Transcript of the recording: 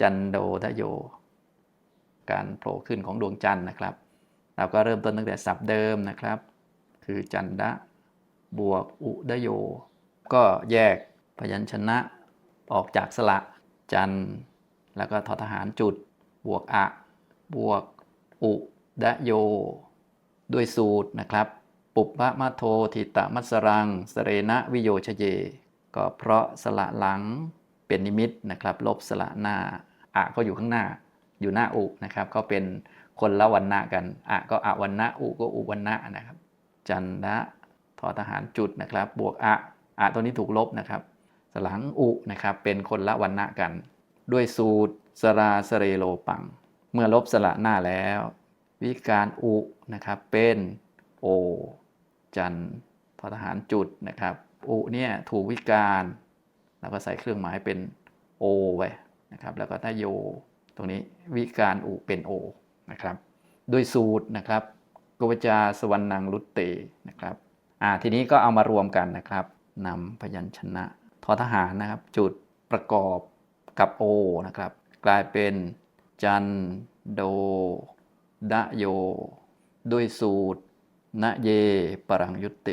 จันโดทะโย การโผล่ขึ้นของดวงจันทร์นะครับ เราก็เริ่มต้นตั้งแต่ศัพท์เดิมนะครับ คือจันดะบวกอุดโย ก็แยกพยัญชนะออกจากสระจันแล้วก็ทอทหารจุด บวกอะ บวกอุดโย ด้วยสูตรนะครับ ปุปพะมะโททิตะมัสรัง สเรณะวิโยชเย ก็เพราะสละหลัง เป็นนิมิตนะครับลบสละหน้าอะก็อยู่ข้างหน้าอยู่หน้าอุนะครับก็เป็นคนละวันณะกันอะก็อะวันณะอุก็อุวันณะนะครับ จันทะทอทหารจุดนะครับ บวกอะอะตัวนี้ถูกลบนะครับ สลังอุนะครับเป็นคนละวันณะกัน ด้วยสูตรสราสเรโลปัง เมื่อลบสระหน้าแล้ว วิการอุนะครับเป็นโอ จันทอทหารจุดนะครับอุเนี่ยถูกวิการ แล้วก็ใส่เครื่องหมายเป็นโอไว้นะครับ แล้วก็ถ้าโยตรงนี้วิการอุเป็นโอนะครับด้วยสูตรนะครับกวจาสวรรณังรุตเตนะครับอ่าทีนี้ก็เอามารวมกันนะครับนำพยัญชนะทอทหารนะครับ จุดประกอบกับโอนะครับ กลายเป็นจันโดดะโย ด้วยสูตร นะเย ปรังยุตเต